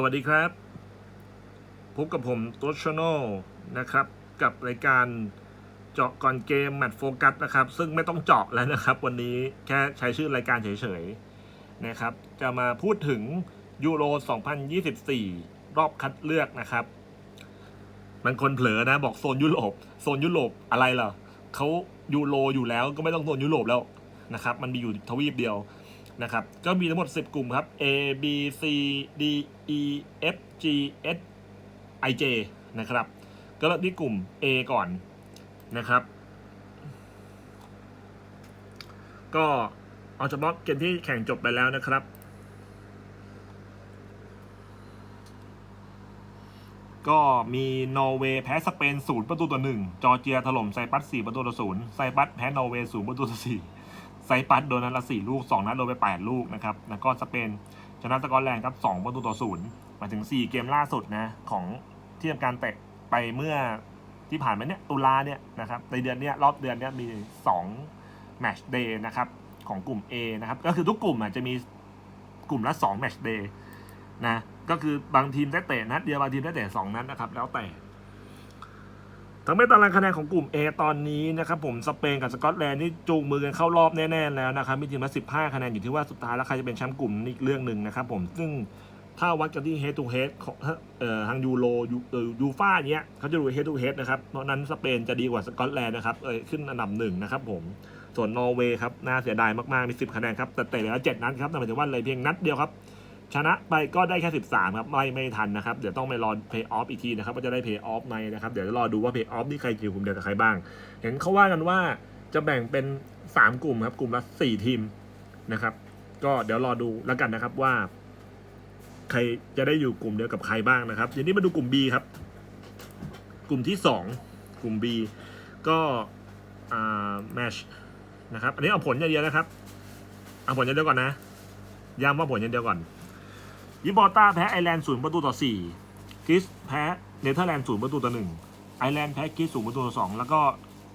สวัสดีครับ พบกับผมตัวชโนนะครับ กับรายการเจาะก่อนเกมแมตช์โฟกัสนะครับ ซึ่งไม่ต้องเจาะแล้วนะครับ วันนี้แค่ใช้ชื่อรายการเฉยๆนะครับ จะมาพูดถึงยูโร 2024 รอบคัดเลือกนะครับ มันคนเผลอนะบอกโซนยุโรปโซนยุโรปอะไรเหรอเขายูโรอยู่แล้วก็ไม่ต้องโซนยุโรปแล้วนะครับ มันมีอยู่ทวีปเดียว นะครับ ก็มีทั้งหมด 10 กลุ่มครับ A B C D E F G H I J นะครับ ก็เริ่มที่กลุ่ม A ก่อนนะครับ ก็เอาเฉพาะเกมที่แข่งจบไปแล้วนะครับ ก็มีนอร์เวย์แพ้สเปนศูนย์ประตูต่อหนึ่งจอร์เจียถล่มไซปัสสี่ประตูต่อศูนย์ไซปัสแพ้นอร์เวย์ศูนย์ประตูต่อสี่ ไซปัสโดนนัดละสี่ลูกสองนัดโดนไปแปดลูกนะครับแล้วก็สเปนชนะสกอตแลนด์ครับสองประตูต่อศูนย์มาถึงสี่เกมล่าสุดนะของที่ทำการเตะไปเมื่อที่ผ่านมาเนี่ยตุลาเนี่ยนะครับในเดือนเนี้ยรอบเดือนเนี้ยมีสองแมชเดย์นะครับของกลุ่ม A นะครับก็คือทุกกลุ่มอะจะมีกลุ่มละสองแมชเดย์นะก็คือบางทีมได้เตะนัดเดียวบางทีมได้เตะสองนัดนะครับแล้วแต่ ทั้งไม่ตารางคะแนนของกลุ่ม A ตอนนี้นะครับผมสเปนกับสกอตแลนด์นี่จูงมือกันเข้ารอบแน่ๆแล้วนะครับมีทีมละ15 คะแนนอยู่ที่ว่าสุดท้ายแล้วใครจะเป็นแชมป์กลุ่มนี่อีกเรื่องหนึ่งนะครับผมซึ่งถ้าวัดกันที่ head to head ของทางยูโรยูฟ่าเนี้ยเขาจะดู head to head นะครับเพราะนั้นสเปนจะดีกว่าสกอตแลนด์นะครับเอยขึ้นอันดับหนึ่งนะครับผมส่วนนอร์เวย์ครับน่าเสียดายมากๆมี10คะแนนครับแต่เตะแล้ว7นัดครับแต่หมายถึงว่าเลยเพียงนัดเดียวครับ ชนะไปก็ได้แค่ 13 ครับไม่ไม่ทันนะครับ เดี๋ยวต้องไปรอเพย์ออฟอีกทีนะครับว่าจะได้เพย์ออฟไหมนะครับ เดี๋ยวจะรอดูว่าเพย์ออฟนี่ใครอยู่กลุ่มเดียวกับใครบ้าง เห็นเขาว่ากันว่าจะแบ่งเป็น 3 กลุ่มครับ กลุ่มละ 4 ทีมนะครับ ก็เดี๋ยวรอดูแล้วกันนะครับว่า ใครจะได้อยู่กลุ่มเดียวกับใครบ้างนะครับทีนี้มาดูกลุ่ม B ครับ กลุ่มที่ 2 กลุ่ม B ก็อ่าแมชนะครับ อันนี้เอาผลอย่างเดียวนะครับ เอาผลอย่างเดียวก่อนนะย้ำว่าผลอย่างเดียวก่อน ยิบอร์ต้าแพ้ไอร์แลนด์ศูนย์ประตูต่อสี่กรีซแพ้เนเธอร์แลนด์ศูนย์ประตูต่อหนึ่งไอร์แลนด์แพ้กรีซศูนย์ประตูต่อสองแล้วก็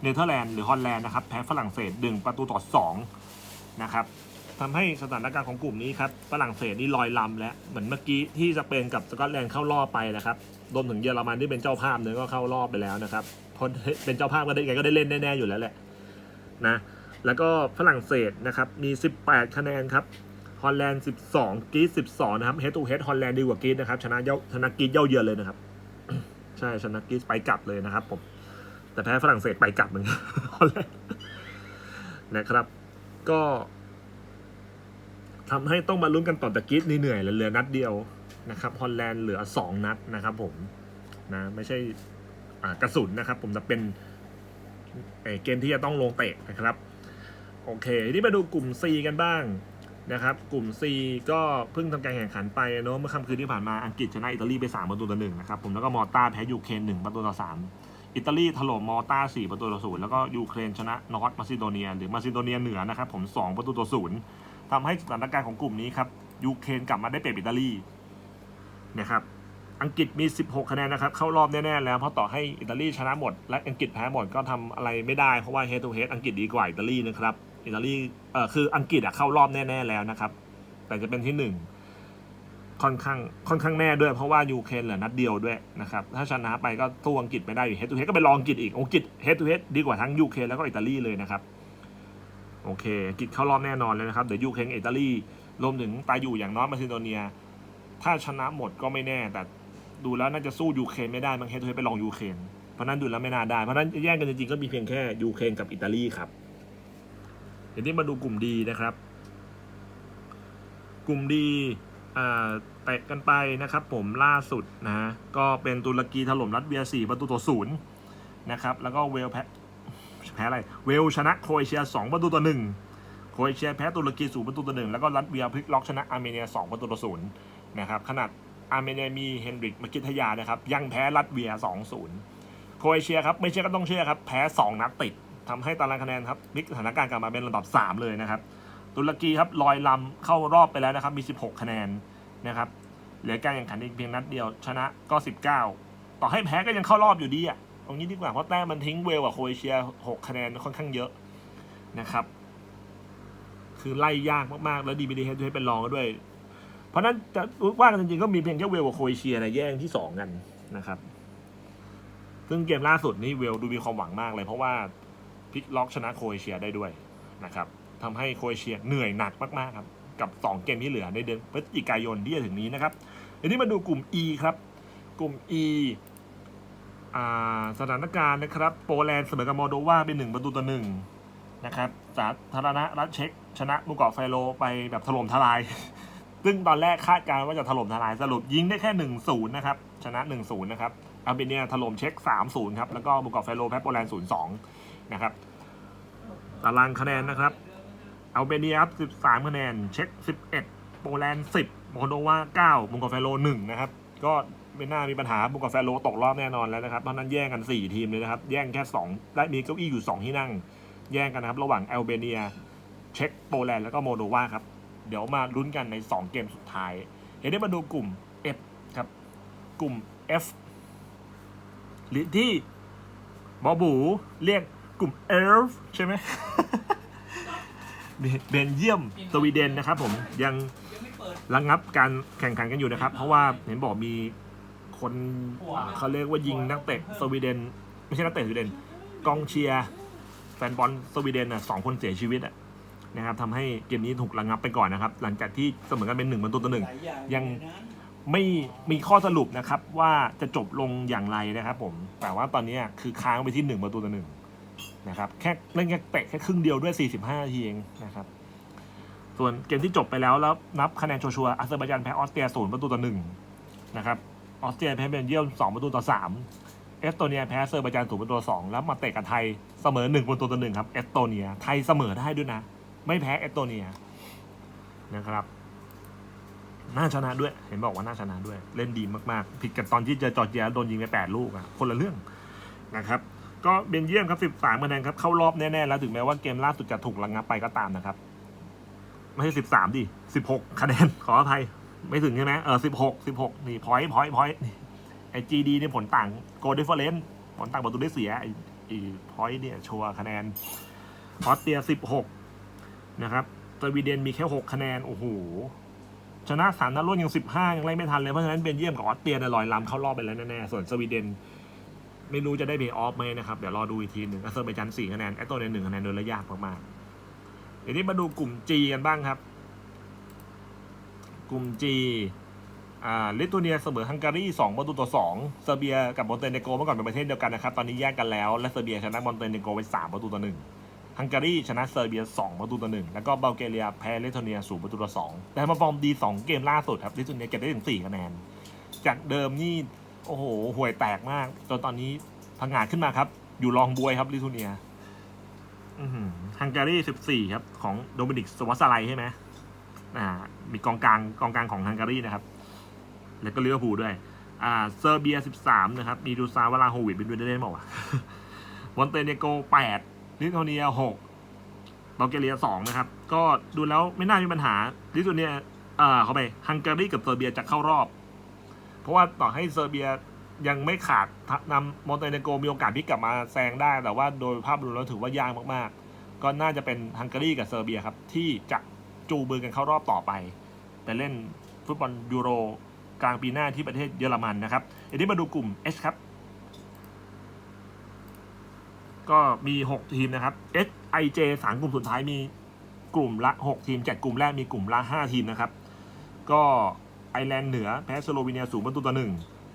เนเธอร์แลนด์หรือฮอลแลนด์นะครับแพ้ฝรั่งเศสหนึ่งประตูต่อสองนะครับทำให้สถานการณ์ของกลุ่มนี้ครับฝรั่งเศสนี่ลอยลำแล้วเหมือนเมื่อกี้ที่สเปนกับสกอตแลนด์เข้ารอบไปนะครับรวมถึงเยอรมันที่เป็นเจ้าภาพเนี่ยก็เข้ารอบไปแล้วนะครับเพราะเป็นเจ้าภาพก็ได้ยังไงก็ได้เล่นแน่ๆอยู่แล้วแหละนะแล้วก็ฝรั่งเศสนะครับมี 18 คะแนนครับ ฮอลแลนด์ 12กรีซ12 นะครับเฮด o ูเฮดฮอลแลนด์ดีกว่ากรีซนะครับ ชนะเย้าชนะกรีซเย่าเยือนเลยนะครับ ใช่ ชนะกรีซไปกลับเลยนะครับผม แต่แพ้ฝรั่งเศสไปกลับเหมือนกันฮอลแลนด์นะครับ ก็ทำให้ต้องมาลุ้นกันต่อแต่กรีซเหนื่อยเหลือนัดเดียวนะครับฮอลแลนด์เหลือ 2 นัดนะครับผมนะไม่ใช่กระสุนนะครับ ผมแต่เป็นเเกมที่จะต้องลงเตะนะครับ โอเค นี่มาดูกลุ่ม C กันบ้าง นะครับ กลุ่ม C ก็เพิ่งทำการแข่งขันไปเนอะเมื่อค่ำคืนที่ผ่านมาอังกฤษชนะอิตาลีไป 3 ประตูต่อหนึ่งนะครับผมแล้วก็มอลตาแพ้ยูเครน1ประตูต่อ 3 อิตาลีถล่มมอลตา4ประตูต่อศูนย์แล้วก็ยูเครนชนะนอร์ทมาซิโดเนีย หรือมาซิโดเนียเหนือนะครับผม 2 ประตูต่อศูนย์ทำให้สถานการณ์ของกลุ่มนี้ครับยูเครนกลับมาได้เปรียบอิตาลีนะครับอังกฤษมี 16 คะแนนนะครับ เข้ารอบแน่ๆแล้ว เพราะต่อให้อิตาลีชนะหมด และอังกฤษแพ้หมดก็ทำอะไรไม่ได้ เพราะว่า head to head อังกฤษดีกว่าอิตาลีนะครับ อิตาลีเอ่อคืออังกฤษอะเข้ารอบแน่ ๆ แล้วนะครับ แต่จะเป็นที่หนึ่งค่อนข้างค่อนข้างแน่ด้วยเพราะว่ายูเครนเหลือนัดเดียวด้วยนะครับถ้าชนะไปก็ตู้อังกฤษไม่ได้อยู่เฮดทูเฮดก็ไปลองอังกฤษอีกอังกฤษเฮดทูเฮดดีกว่าทั้งยูเครนแล้วก็อิตาลีเลยนะครับโอเคอังกฤษเข้ารอบแน่นอนเลยนะครับเดี๋ยวยูเครนอิตาลีรวมถึงตายอยู่อย่างน้อยมาซิโดเนีย ถ้าชนะหมดก็ไม่แน่ แต่ดูแล้วน่าจะสู้ยูเครนไม่ได้บางเฮดทูเฮดไปลองยูเครนเพราะนั้นดูแล้วไม่น่าได้เพราะนั้นแย่งกันจริงๆก็มีเพียงแค่ยูเครนกับอิตาลีครับ เดี๋ยวนี้มาดูกลุ่มดีนะครับ กลุ่มดีอ่าเตะกันไปนะครับผมล่าสุดนะฮะก็เป็นตุรกีถล่มรัสเซีย4ประตูต่อศูนย์นะครับแล้วก็เวลแพ้แพ้อะไรเวลชนะโครเอเชีย2ประตูต่อหนึ่งโครเอเชียแพ้ตุรกี0ประตูต่อหนึ่งแล้วก็รัสเซียพลิกล็อกชนะอาร์เมเนีย2ประตูต่อศูนย์นะครับขนาดอาร์เมเนียมีเฮนริกมากิทยานะครับยังแพ้รัสเซีย2-0โครเอเชียครับไม่เชื่อก็ต้องเชื่อครับแพ้2นัดติด ทำให้ตารางคะแนนครับพลิกสถานการณ์กลับมาเป็นลำดับ 3 เลยนะครับ ตุรกีครับลอยลำเข้ารอบไปแล้วนะครับมี 16 คะแนนนะครับเหลือการแข่งขันอีกเพียงนัดเดียวชนะก็ 19 ต่อให้แพ้ก็ยังเข้ารอบอยู่ดีอะตรงนี้ดีกว่าเพราะแต้มมันทิ้งเวลกับโครเอเชีย 6 คะแนนค่อนข้างเยอะนะครับคือไล่ยากมากๆ แล้วดีไม่ดีให้ด้วยเป็นรองก็ด้วย เพราะนั้นจะว่ากันจริงๆ ก็มีเพียงแค่เวลกับโครเอเชียนะแย่งที่สองกันนะครับ ซึ่งเกมล่าสุดนี่เวลดูมีความหวังมากเลยเพราะว่า พลิกล็อกชนะโครเอเชียได้ด้วยนะครับทำให้โครเอเชียเหนื่อยหนักมากๆครับกับ 2 เกมที่เหลือในเดือนพฤศจิกายนที่จะถึงนี้นะครับทีนี้มาดูกลุ่ม E ครับกลุ่ม E อ่าสถานการณ์นะครับ โปแลนด์เสมอกับมอลโดวาเป็นหนึ่งประตูต่อหนึ่งนะครับสาธารณรัฐเช็กชนะหมูเกาะไฟโลไปแบบถล่มทลาย ซึ่งตอนแรกคาดการณ์ว่าจะถล่มทลายสรุปยิงได้แค่หนึ่งศูนย์นะครับ ชนะหนึ่งศูนย์นะครับอาร์เบเนียถล่มเช็กสามศูนย์ครับ แล้วก็หมูเกาะไฟโลแพ้โปแลนด์ศูนย์สอง นะครับ ตารางคะแนนนะครับ อัลเบเนียครับ 13 คะแนน เช็ก11 โปแลนด์ 10โมโดวา9มุงกาเฟโล1นะครับ ก็ไม่น่ามีปัญหามุงกาเฟโลตกรอบแน่นอนแล้วนะครับ เพราะนั้นแย่งกัน 4 ทีมเลยนะครับ แย่งแค่2และมีเก้าอี้อยู่ 2 ที่นั่ง แย่งกันนะครับ ระหว่างอัลเบเนีย เช็กโปแลนด์แล้วก็โมโดวาครับ เดี๋ยวมาลุ้นกันใน 2 เกมสุดท้าย เดี๋ยวได้มาดูกลุ่ม F ครับ กลุ่ม F หรือที่บอบูเรียก ลุ่ม F ใช่ไหม เบนเยียมสวีเดนนะครับผมยังระงับการแข่งขันกันอยู่นะครับ เพราะว่าเห็นบอกมีคนเขาเรียกว่ายิงนักเตะสวีเดน ไม่ใช่นักเตะสวีเดนกองเชียร์แฟนบอลสวีเดนน่ะสองคนเสียชีวิตอะนะครับทำให้เกมนี้ถูกระงับไปก่อนนะครับ หลังจากที่เสมอกันเป็นหนึ่งประตูต่อหนึ่งยังไม่มีข้อสรุปนะครับว่าจะจบลงอย่างไรนะครับผมแต่ว่าตอนนี้คือค้างไปที่หนึ่งประตูต่อหนึ่ง นะครับแค่เล่นแค่เตะแค่ครึ่งเดียวด้วย 45นาทีเองนะครับส่วนเกมที่จบไปแล้วแล้วนับคะแนนชัวร์ๆอาเซอร์ไบจานแพ้ออสเตรียศูนย์ประตูต่อหนึ่งนะครับออสเตรียแพ้เบลเยียมสองประตูต่อสามเอสโตเนียแพ้เซอร์ไบจานศูนย์ประตูต่อสองแล้วมาเตะกับไทยเสมอหนึ่งประตูต่อหนึ่งครับเอสโตเนียไทยเสมอได้ด้วยนะ ไม่แพ้เอสโตเนียนะครับน่าชนะด้วย เห็นบอกว่าน่าชนะด้วย เล่นดีมากๆ ผิดกับตอนที่เจอจอร์เจียโดนยิงไปแปดลูกอะคนละเรื่องนะครับ ก็เบนเยียมครับสิบสามคะแนนครับเข้ารอบแน่ๆแล้วถึงแม้ว่าเกมล่าสุดจะถูกระงับไปก็ตามนะครับ ไม่ใช่สิบสามดิสิบหกคะแนนขออภัยไม่ถึงใช่ไหมเออสิบหกสิบหกนี่พอยต์พอยต์พอยต์ไอจีดีนี่ผลต่างโกลเดฟเฟอเรนผลต่างประตูได้เสียไอไอพอยต์เนี่ยชัวร์คะแนนออสเตรียสิบหกนะครับสวีเดนมีแค่หกคะแนน โอ้โห ชนะสามนัดรวดยังสิบห้ายังไล่ไม่ทันเลย เพราะฉะนั้นเบนเยียมกับออสเตรียเนี่ยลอยลำเข้ารอบไปแล้วแน่ๆ ส่วนสวีเดน ไม่รู้จะได้เพย์ออฟไหมนะครับ เดี๋ยวรอดูอีกทีหนึ่งอาเซอร์ไบจันสี่คะแนนแอตโตเนียหนึ่งคะแนนโดยระยากมากๆเดี๋ยวนี้มาดูกลุ่ม G กันบ้างครับ กลุ่ม G อ่าลิทัวเนียเสมอฮังการีสองประตูต่อสองเซอร์เบียกับมอนเตเนโกเมื่อก่อนเป็นประเทศเดียวกันนะครับ ตอนนี้แยกกันแล้ว และเซอร์เบียชนะมอนเตเนโกไปสามประตูต่อหนึ่งฮังการีชนะเซอร์เบีย 2 ประตูต่อหนึ่งแล้วก็บัลแกเรียแพ้ลิทัวเนีย0ประตูต่อ2แต่มาฟอร์มดี 2 เกมล่าสุดครับลิทัวเนียเก็บได้ถึง4คะแนน จากเดิมนี่ โอ้โหห่วยแตกมากจนตอนนี้พังงาดขึ้นมาครับ อยู่รองบวยครับลิทัวเนียฮังการี14ครับ ของโดมินิกสวัสไลใช่ไหมอ่า มีกองกลางกองกลางของฮังการีนะครับ แล้วก็ลิเวอร์พูลด้วย อ่า เซอร์เบีย13นะครับ มีดูซาวลาโฮวิดเป็นด้วยได้ไหมวะมอนเตเนโก8ลิทัวเนีย6บัลแกเรีย2นะครับ ก็ดูแล้วไม่น่ามีปัญหาลิทัวเนีย เอ่อเข้าไปฮังการีกับเซอร์เบียจะเข้ารอบ เพราะว่าต่อให้เซอร์เบียยังไม่ขาดนำมอนเตเนโกมีโอกาสพลิกกลับมาแซงได้ แต่ว่าโดยภาพรวมแล้วถือว่ายากมากๆ ก็น่าจะเป็นฮังการีกับเซอร์เบียครับ ที่จะจูมือกันเข้ารอบต่อไปไปเล่นฟุตบอลยูโรกลางปีหน้าที่ประเทศเยอรมันนะครับอันนี้มาดูกลุ่ม H ครับ ก็มี 6 ทีมนะครับ S I J สามกลุ่มสุดท้ายมีกลุ่มละ 6 ทีมจากกลุ่มแรกมีกลุ่มละ 5 ทีมนะครับ ก็ ไอร์แลนด์เหนือแพ้สโลวีเนียศูนย์ประตูต่อหนึ่ง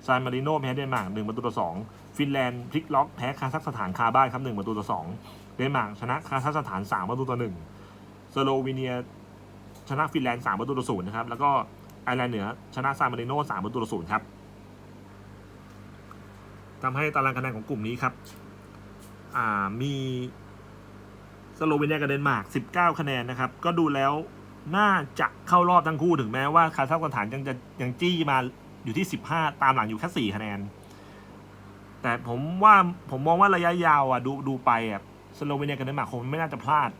ซานมาริโนแพ้เดนมาร์กหนึ่งประตูต่อสองฟินแลนด์พลิกล็อกแพ้คาซัคสถานคาบ้านครับหนึ่งประตูต่อสองเดนมาร์กชนะคาซัคสถานสามประตูต่อหนึ่งสโลวีเนียชนะฟินแลนด์สามประตูต่อศูนย์นะครับแล้วก็ไอร์แลนด์เหนือชนะซานมาริโนสามประตูต่อศูนย์ครับทำให้ตารางคะแนนของกลุ่มนี้ครับอ่ามีสโลวีเนียกับเดนมาร์ก19 คะแนนนะครับ ก็ดูแล้ว น่าจะเข้ารอบทั้งคู่ถึงแม้ว่าคาซัคสถานยังจะยังจี้มาอยู่ที่ 15 ตามหลังอยู่แค่4คะแนน แต่ผมว่าผมมองว่าระยะยาวอะดูดูไปอะสโลวีเนียกับเดนมาร์กคงไม่น่าจะพลาด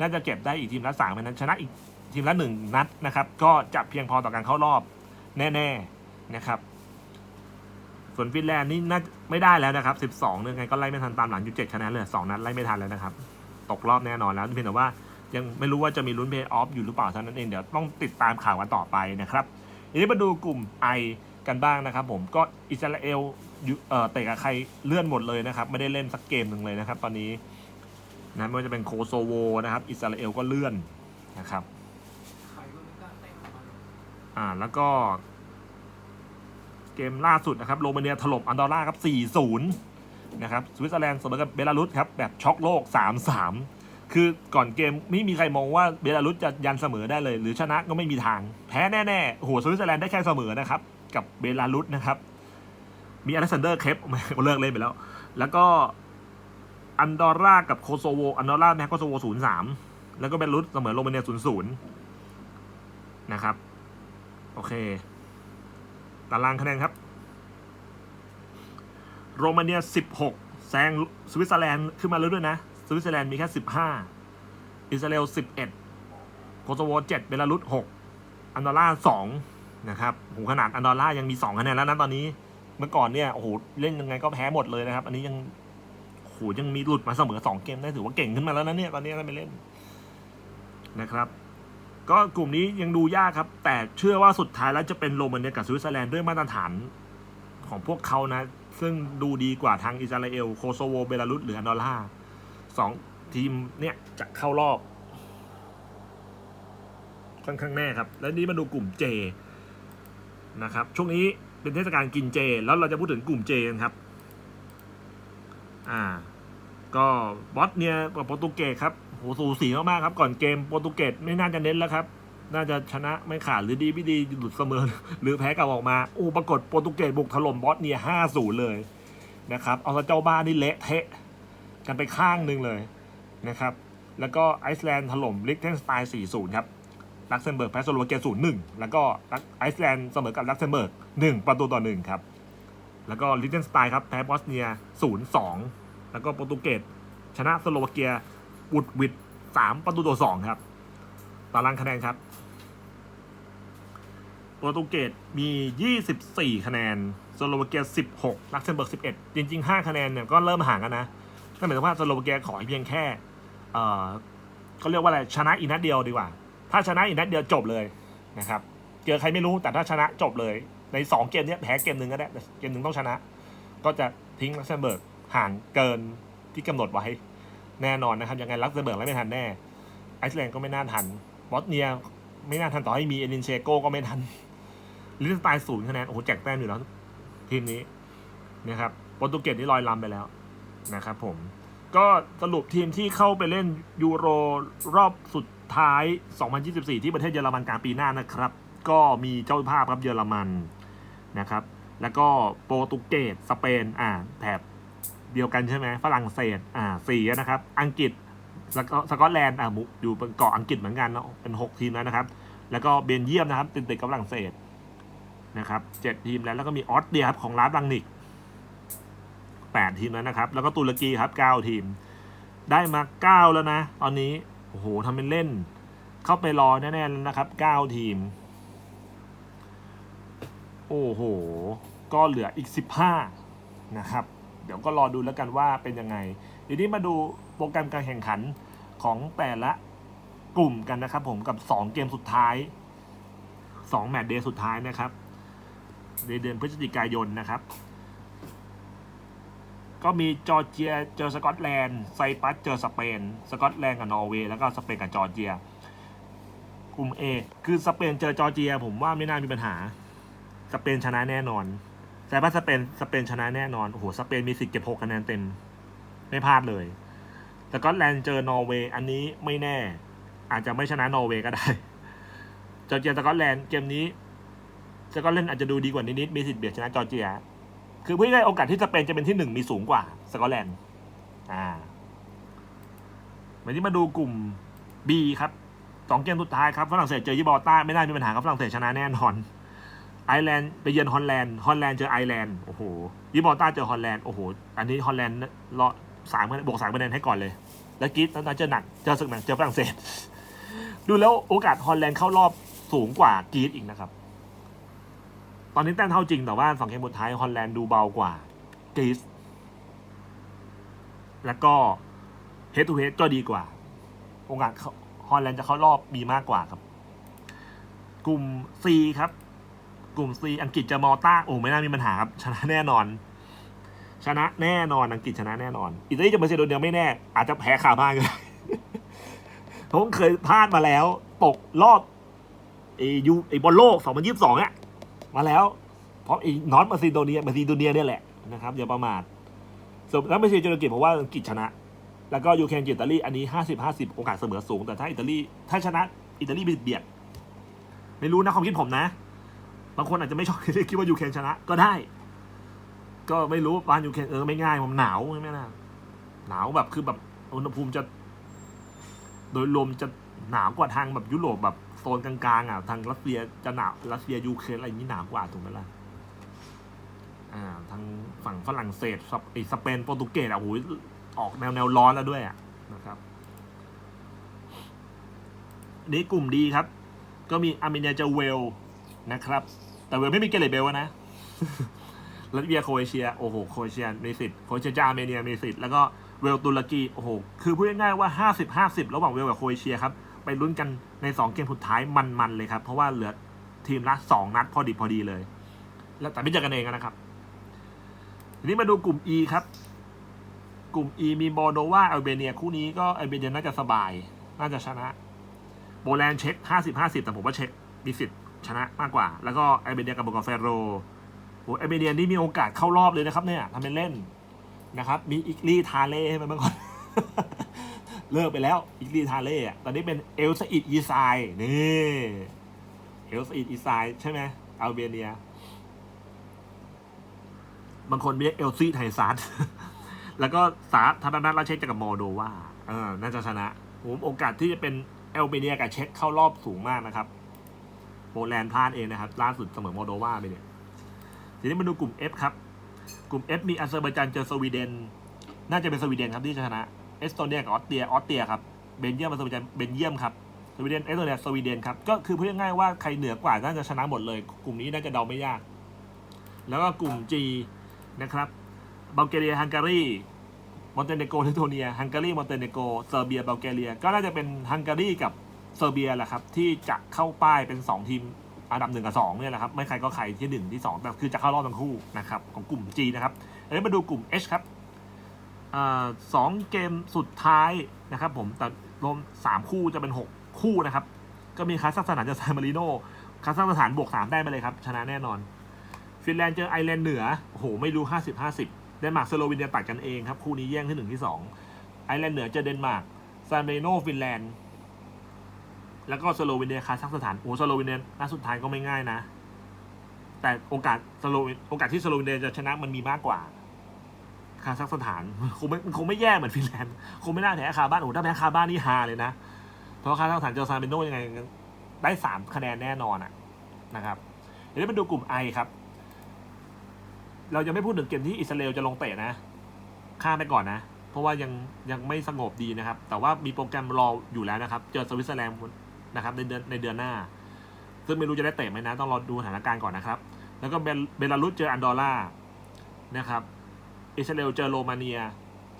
น่าจะเก็บได้อีกทีมละสามนัดชนะอีกทีมละหนึ่งนัดนะครับ ก็จะเพียงพอต่อการเข้ารอบแน่ๆนะครับ ส่วนฟินแลนด์นี่น่าไม่ได้แล้วนะครับ 12เนี่ยไงก็ไล่ไม่ทันตามหลังอยู่7คะแนนเลยสองนัดไล่ไม่ทันแล้วนะครับ ตกรอบแน่นอนแล้วเพียงแต่ว่า ยังไม่รู้ว่าจะมีลุ้นเพย์ออฟอยู่หรือเปล่าเท่านั้นเองเดี๋ยวต้องติดตามข่าวกันต่อไปนะครับทีนี้มาดูกลุ่ม I กันบ้างนะครับ ผมก็อิสราเอลเเตะกับใครเลื่อนหมดเลยนะครับ ไม่ได้เล่นสักเกมหนึ่งเลยนะครับ ตอนนี้นะไม่ว่าจะเป็นโคโซโวนะครับ อิสราเอลก็เลื่อนนะครับอ่าแล้วก็เกมล่าสุดนะครับโรมาเนียถล่มอันดอร่าครับ 4-0 นะครับสวิตเซอร์แลนด์เสมอกับเบลารุสครับ แบบช็อกโลก 3-3 คือก่อนเกมไม่มีใครมองว่าเบลารุสจะยันเสมอได้เลย หรือชนะก็ไม่มีทาง แพ้แน่ๆโหสวิตเซอร์แลนด์ได้แค่เสมอนะครับ กับเบลารุสนะครับ มีอเล็กซานเดอร์เคปเลิกเล่นไปแล้ว แล้วก็อันดอร่ากับโคโซโวอันดอร่าแพ้โคโซโว0-3แล้วก็เบลารุสเสมอโรมาเนีย0-0นย์ศูนย์นะครับ โอเค ตารางคะแนนครับ โรมาเนีย16แซงสวิตเซอร์แลนด์ขึ้นมาแล้วด้วยนะ วิตเซอร์แลนด์มีแค่ 15 อิสราเอล 11 โคโซโว 7 เบลารุส 6 อันดอร่า 2 นะครับโหขนาดอันดอร่ายังมี 2 คะแนนแล้วนะตอนนี้ เมื่อก่อนเนี่ย โอ้โห เล่นยังไงก็แพ้หมดเลยนะครับ อันนี้ยังโหยังมีหลุดมาเสมอ 2 เกมได้ถือว่าเก่งขึ้นมาแล้วนะเนี่ย ตอนนี้ถ้าไปเล่นนะครับ ก็กลุ่มนี้ยังดูยากครับ แต่เชื่อว่าสุดท้ายแล้วจะเป็นโรมาเนียกับสวิตเซอร์แลนด์ด้วยมาตรฐานของพวกเขานะ ซึ่งดูดีกว่าทางอิสราเอล โคโซโว เบลารุสหรืออันดอร่า สองทีมเนี่ยจะเข้ารอบ ค่อนข้างแน่ครับ แล้วนี้มาดูกลุ่มเจนะครับ ช่วงนี้เป็นเทศกาลกินเจ แล้วเราจะพูดถึงกลุ่มเจกันครับ อ่า ก็บอสเนียกับโปรตุเกสครับโหสูสีมากๆครับ ก่อนเกมโปรตุเกสไม่น่าจะเน้นแล้วครับ น่าจะชนะไม่ขาดหรือดีไม่ดีหลุดเสมอ หรือแพ้กลับออกมาโอ้ปรากฏโปรตุเกสบุกถล่มบอสเนีย5-0เลยนะครับ เอาซะเจ้าบ้านนี่เละเทะ กันไปข้างหนึ่งเลยนะครับ แล้วก็ไอซ์แลนด์ถล่มลิกเทนสไตน์4-0 ครับ ลักเซมเบิร์กแพ้สโลวาเกีย0-1 แล้วก็ไอซ์แลนด์เสมอกับลักเซมเบิร์ก 1 ประตูต่อ 1 ครับ แล้วก็ลิกเทนสไตน์ครับแพ้บอสเนีย 0-2 แล้วก็โปรตุเกสชนะสโลวาเกียบุดวิด3ประตูต่อ 2 ครับ ตารางคะแนนครับ โปรตุเกสมี 24 คะแนนสโลวาเกีย 16 ลักเซมเบิร์ก 11 จริง ๆ 5 คะแนนเนี่ยก็เริ่มห่างกันนะ นั่นหมายถึงว่าสโลวาเกียขอเพียงแค่เออเขาเรียกว่าอะไรชนะอีกนัดเดียวดีกว่า ถ้าชนะอีกนัดเดียวจบเลยนะครับเจอใครไม่รู้แต่ถ้าชนะจบเลย ใน 2 เกมนี้แพ้เกมหนึ่งก็ได้เกมหนึ่งต้องชนะ ก็จะทิ้งลักเซมเบิร์กห่างเกินที่กำหนดไว้แน่นอนนะครับยังไงลักเซมเบิร์กแล้วไม่ทันแน่ไอซ์แลนด์ก็ไม่น่าทันบอสเนียไม่น่าทันต่อให้มีเอลินเชโกก็ไม่ทันลิสไตน์ศูนย์คะแนนโอ้โหแจกแต้มอยู่แล้วทีมนี้นะครับโปรตุเกสนี่ลอยลำไปแล้ว นะครับผม ก็สรุปทีมที่เข้าไปเล่นยูโรรอบสุดท้าย 2024 ที่ประเทศเยอรมันกลางปีหน้านะครับ ก็มีเจ้าภาพครับเยอรมันนะครับ แล้วก็โปรตุเกสสเปนอ่าแถบเดียวกันใช่ไหมฝรั่งเศสอ่าสี่นะครับ อังกฤษแล้วก็สกอตแลนด์อ่าอยู่เป็นเกาะอังกฤษเหมือนกันเนาะเป็น 6 ทีมแล้วนะครับ แล้วก็เบลเยียมนะครับติดติดกับฝรั่งเศสนะครับเจ็ดทีมแล้วแล้วก็มีออสเตรียครับของลาสบังนิก แปดทีมแล้วนะครับ แล้วก็ตุรกีครับเก้าทีม ได้มาเก้าแล้วนะ ตอนนี้โอ้โหทำเป็นเล่น เข้าไปรอแน่ๆแล้วนะครับเก้าทีม โอ้โห ก็เหลืออีกสิบห้านะครับ เดี๋ยวก็รอดูแล้วกันว่าเป็นยังไงทีนี้มาดูโปรแกรมการแข่งขันของแต่ละกลุ่มกันนะครับผมกับ 2 เกมสุดท้าย 2 แมตช์เดย์สุดท้ายนะครับในเดือนพฤศจิกายนนะครับ ก็มีจอร์เจียเจอสกอตแลนด์ไซปรัสเจอสเปน สกอตแลนด์กับนอร์เวย์แล้วก็สเปนกับจอร์เจีย กลุ่ม A คือสเปนเจอจอร์เจีย ผมว่าไม่น่ามีปัญหา สเปนชนะแน่นอนแต่ว่าสเปนสเปนชนะแน่นอนโอ้โหสเปนมีสิทธิ์เก็บ6คะแนนเต็ม ไม่พลาดเลยสกอตแลนด์เจอนอร์เวย์อันนี้ไม่แน่ อาจจะไม่ชนะนอร์เวย์ก็ได้จอร์เจียสกอตแลนด์เกมนี้สกอตแลนด์อาจจะดูดีกว่านิดๆมีสิทธิ์เบียดชนะจอร์เจีย คือพูดง่ายโอกาสที่สเปนจะเป็นที่หนึ่งมีสูงกว่าสกอตแลนด์อ่าวันนี้มาดูกลุ่ม B ครับสองเกมสุดท้ายครับฝรั่งเศสเจอยิบอต้าไม่ได้มีปัญหาครับฝรั่งเศสชนะแน่นอนไอร์แลนด์ไปเยือนฮอลแลนด์ฮอลแลนด์เจอไอร์แลนด์โอ้โหยิบอต้าเจอฮอลแลนด์โอ้โหอันนี้ฮอลแลนด์รอสามคะแนนบวกสามคะแนนให้ก่อนเลย แล้วกรีดนั้นเจอหนักเจอศึกหนักเจอฝรั่งเศส ดูแล้วโอกาสฮอลแลนด์เข้ารอบสูงกว่ากรีดอีกนะครับ อนนี้แต้มเท่าจริงแต่ว่าสองเกมสุดท้ายฮอลแลนด์ดูเบากว่ากรีซแล้วก็เฮดทูเฮดก็ดีกว่า โอกาสฮอลแลนด์จะเข้ารอบมีมากกว่าครับ กลุ่ม C ครับ กลุ่ม C อังกฤษจะมอลตาโอ้ไม่น่ามีปัญหาครับชนะแน่นอน ชนะแน่นอนอังกฤษชนะแน่นอน อิตาลีจะมาเซโดเนียไม่แน่ อาจจะแพ้ขาบ้านก็ได้ผมเคยพลาดมาแล้ว ตกรอบไอยูไอบอลโลก 2022อะ มาแล้ว เพราะไอ้นอตมาซิโดเนียมาซิโดเนียเนี่ยแหละนะครับอย่าประมาทส่วนแล้วไม่ใช่เจออังกฤษเพราะว่าอังกฤษชนะ แล้วก็ยูเครนอิตาลีอันนี้ห้าสิบห้าสิบโอกาสเสมอสูง แต่ถ้าอิตาลีถ้าชนะอิตาลีเบียดไม่รู้นะความคิดผมนะ บางคนอาจจะไม่ชอบคิดว่ายูเครนชนะก็ได้ ก็ไม่รู้บ้านยูเครนเออไม่ง่ายผมหนาวใช่ไหมนะหนาวแบบคือแบบอุณหภูมิจะ โดยรวมจะ หนาวกว่าทางแบบยุโรปแบบโซนกลางๆอะทางรัสเซียจะหนาวรัสเซียยูเครนอะไรนี้หนาวกว่าถูกไหมล่ะอ่า ทางฝั่งฝรั่งเศสสเปไอสเปนโปรตุเกสอะโอ้ยออกแนวแนวร้อนแล้วด้วยอะนะครับนี่กลุ่มดีครับ ก็มีอาร์เมเนียเจอเวลนะครับ แต่เวลไม่มีเกเรเบลนะลัตเวียโครเอเชียโอ้โหโครเอเชียมีสิทธิ์โครเอเชียจะอาร์เมเนียมีสิทธิ์แล้วก็เวลตุรกีโอ้โหคือพูดง่ายๆว่า 50 50 ระหว่างเวลกับโครเอเชียครับ ลุ้นกันใน 2 เกมสุดท้ายมันๆเลยครับ เพราะว่าเหลือทีมละ2นัดพอดีพอดีเลย แล้วแต่ไม่เจอกันเองนะครับ ทีนี้มาดูกลุ่ม E ครับ กลุ่ม E มีโมโดวาอัลเบเนียคู่นี้ก็อัลเบเนียน่าจะสบาย น่าจะชนะโปแลนด์เช็ค 50 50 แต่ผมว่าเช็คมีสิทธิ์ชนะมากกว่า แล้วก็อัลเบเนียกับโบกาเฟโรโอ้อัลเบเนียนี่มีโอกาสเข้ารอบเลยนะครับเนี่ยทำเป็นเล่นนะครับ มีอิกลีทาเล่ให้มันบ้างก่อน เลิกไปแล้วอิกลีทาเล่อะตอนนี้เป็นเอลซอิดอีไซนี่เอลซอิดอีไซใช่ไหมอัลเบเนีย บางคนเรียกเอลซีไทซัสแล้วก็สาธารณรัฐเช็กจากกับโมโดวาเออน่าจะชนะผมโอกาสที่จะเป็นเอลเบเนียกับเช็กเข้ารอบสูงมากนะครับโปแลนด์พลาดเองนะครับ ล่าสุดเสมอโมโดวาไปเนี่ยทีนี้มาดูกลุ่ม F ครับ กลุ่ม F มีอาเซอร์ไบจานเจอสวีเดน น่าจะเป็นสวีเดนครับที่ชนะ เอสโตเนียกับออสเตรียออสเตรียครับเบนเยียมอาเซอร์ไบจานเบนเยียมครับสวีเดนเอสโตเนียสวีเดนครับก็คือพูดง่ายๆว่าใครเหนือกว่าน่าจะชนะหมดเลย กลุ่มนี้น่าจะเดาไม่ยาก แล้วก็กลุ่ม G นะครับบัลแกเรียฮังการีมอนเตเนโกลิทัวเนียฮังการีมอนเตเนโกเซอร์เบียบัลแกเรีย ก็น่าจะเป็นฮังการีกับเซอร์เบียแหละครับที่จะเข้าป้ายเป็น 2 ทีมอันดับหนึ่งกับสองเนี่ยแหละครับไม่ใครก็ใครที่หนึ่งที่สองแต่คือจะเข้ารอบทั้งคู่นะครับของกลุ่ม G นะครับอันนี้มาดูกลุ่ม H ครับ สองเกมสุดท้ายนะครับผมแต่รวมสามคู่จะเป็นหกคู่นะครับ ก็มีคาซัคสถานเจอซานมาริโนคาซัคสถานบวกสามได้ไปเลยครับ ชนะแน่นอน ฟินแลนด์เจอไอร์แลนด์เหนือโอ้โหไม่รู้ห้าสิบห้าสิบเดนมาร์กสโลวีเนียตัดกันเองครับ คู่นี้แย่งที่หนึ่งที่สองไอร์แลนด์เหนือเจอเดนมาร์กซานมาริโนฟินแลนด์แล้วก็สโลวีเนียคาซัคสถานโอ้สโลวีเนียนัดสุดท้ายก็ไม่ง่ายนะ แต่โอกาสสโลโอกาสที่สโลวีเนียจะชนะมันมีมากกว่า คาซัคสถานคงไม่คงไม่แย่เหมือนฟินแลนด์คงไม่น่าแพ้คาบ้านโอ้ถ้าแพ้คาบ้านนี่ฮาเลยนะ เพราะคาซัคสถานเจอซานมาริโนยังไงได้สามคะแนนแน่นอนอะนะครับเดี๋ยวมาดูกลุ่มไอครับ เรายังไม่พูดถึงเกมที่อิสราเอลจะลงเตะนะข้ามไปก่อนนะ เพราะว่ายังยังไม่สงบดีนะครับ แต่ว่ามีโปรแกรมรออยู่แล้วนะครับ เจอสวิตเซอร์แลนด์นะครับในเดือนในเดือนหน้า ซึ่งไม่รู้จะได้เตะไหมนะ ต้องรอดูสถานการณ์ก่อนนะครับ แล้วก็เบลเบลารุสเจออันดอร่านะครับ อิสราเอลเจอโรมาเนีย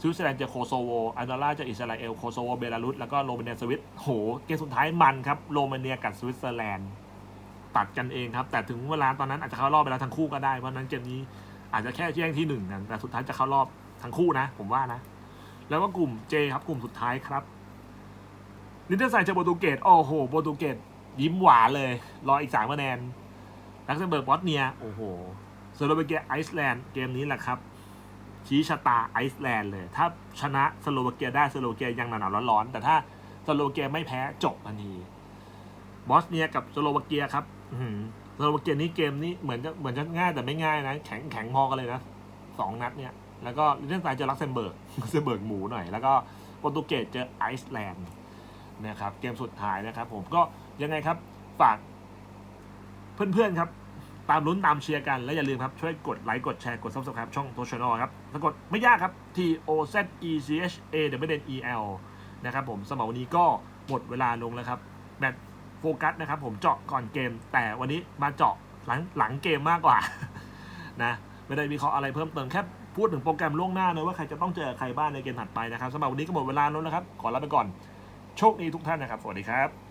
สวิตเซอร์แลนด์เจอโคโซโวอันดอร่าเจออิสราเอลโคโซโวเบลารุสแล้วก็โรมาเนียสวิตโหเกมสุดท้ายมันครับโรมาเนียกับสวิตเซอร์แลนด์ตัดกันเองครับ แต่ถึงเวลาตอนนั้นอาจจะเข้ารอบไปแล้วทั้งคู่ก็ได้เพราะนั้นเกมนี้อาจจะแค่แย่งที่หนึ่งนะแต่สุดท้ายจะเข้ารอบทั้งคู่นะ ผมว่านะ แล้วก็กลุ่ม J ครับกลุ่มสุดท้ายครับลิเทอร์ไซเจอโปรตุเกสโอ้โหโปรตุเกสยิ้มหวานเลย รออีกสามคะแนนลักเซมเบิร์กบอสเนียโอ้โหสโลวาเกียไอซ์แลนด์เกมนี้แหละครับ ชี้ชะตาไอซ์แลนด์เลย ถ้าชนะสโลวาเกียได้สโลวาเกียยังหนาวๆร้อนๆแต่ถ้าสโลวาเกียไม่แพ้จบทันทีบอสเนียกับสโลวาเกียครับสโลวาเกียนี้เกมนี้เหมือนจะเหมือนจะง่ายแต่ไม่ง่ายนะ แข็งแข็งพอกันเลยนะสองนัดเนี่ยแล้วก็ลิเทนไซน์เจอลักเซมเบิร์กลักเซมเบิร์กหมูหน่อย แล้วก็โปรตุเกสเจอไอซ์แลนด์นะครับเกมสุดท้ายนะครับผมก็ยังไงครับฝากเพื่อนๆครับ ตามลุ้นตามเชียร์กัน และอย่าลืมครับ ช่วยกดไลค์กดแชร์กด subscribe ช่องโทชนอครับสะกดไม่ยากครับ T O Z E C H A W N E L นะครับผมสำหรับวันนี้ก็หมดเวลาลงแล้วครับแมตช์โฟกัสนะครับผมเจาะก่อนเกม แต่วันนี้มาเจาะหลังหลังเกมมากกว่านะไม่ได้วิเคราะห์อะไรเพิ่มเติมแค่พูดถึงโปรแกรมล่วงหน้านะว่าใครจะต้องเจอใครบ้างในเกมถัดไปนะครับสำหรับวันนี้ก็หมดเวลาแล้วนะครับ ขอลาไปก่อน โชคดีทุกท่านนะครับ สวัสดีครับ